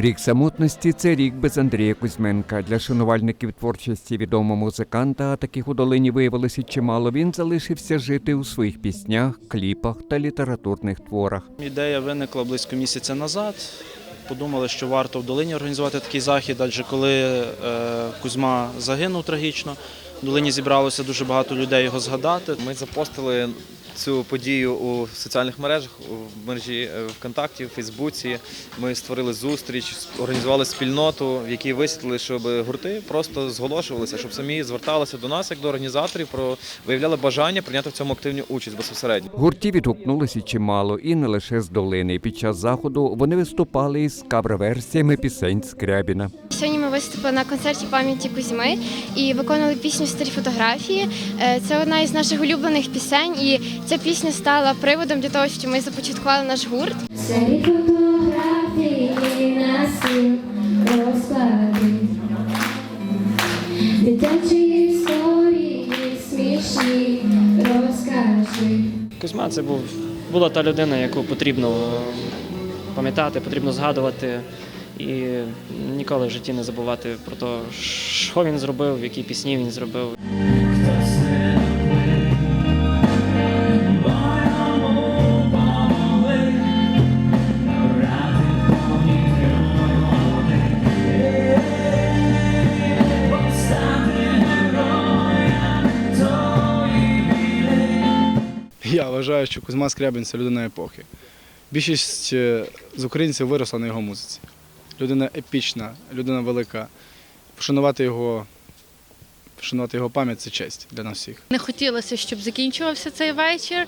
Рік самотності це рік без Андрія Кузьменка. Для шанувальників творчості відомого музиканта, а таких у долині виявилося чимало. Він залишився жити у своїх піснях, кліпах та літературних творах. Ідея виникла близько місяця назад. Подумали, що варто в долині організувати такий захід, адже коли е, Кузьма загинув трагічно, в долині зібралося дуже багато людей його згадати. Ми запостили цю подію у соціальних мережах у мережі е, ВКонтакті, в Фейсбуці. Ми створили зустріч, організували спільноту, в якій висвітлили, щоб гурти просто зголошувалися, щоб самі зверталися до нас як до організаторів, про виявляли бажання прийняти в цьому активну участь безпосередньо. Гуртів відгукнулося чимало, і не лише з долини. Під час заходу вони виступали із кавер-версіями пісень Скрябіна. Сьогодні ми виступили на концерті пам'яті Кузьми і виконали пісню Старі фотографії. Е, Це одна із наших улюблених пісень, і ця пісня стала приводом для того, що ми започаткували наш гурт. Старі фотографії на стіл розклади, дитячі історії смішні розкажи. Кузьма це був, була та людина, яку потрібно е, пам'ятати, потрібно згадувати і ніколи в житті не забувати про те, що він зробив, які пісні він зробив. Я вважаю, що Кузьма Скрябін це людина епохи. Більшість е, з українців виросла на його музиці. Людина епічна, людина велика. Пошанувати його, пошанувати його пам'ять це честь для нас всіх. Не хотілося, щоб закінчувався цей вечір.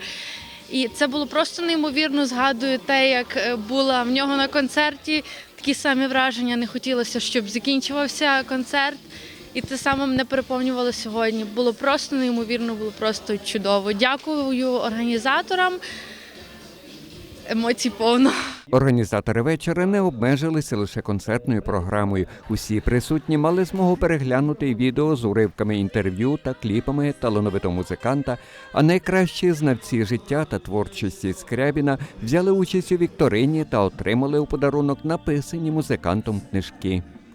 І це було просто неймовірно. Згадую те, як е, була в нього на концерті. Такі самі враження. Не хотілося, щоб закінчувався концерт. І те саме мене переповнювало сьогодні. Було просто неймовірно, було просто чудово. Дякую організаторам. Емоцій повно. Організатори вечора не обмежилися лише концертною програмою. Усі присутні мали змогу переглянути відео з уривками інтерв'ю та кліпами талановитого музиканта. А найкращі знавці життя та творчості Скрябіна взяли участь у вікторині та отримали у подарунок написані музикантом книжки.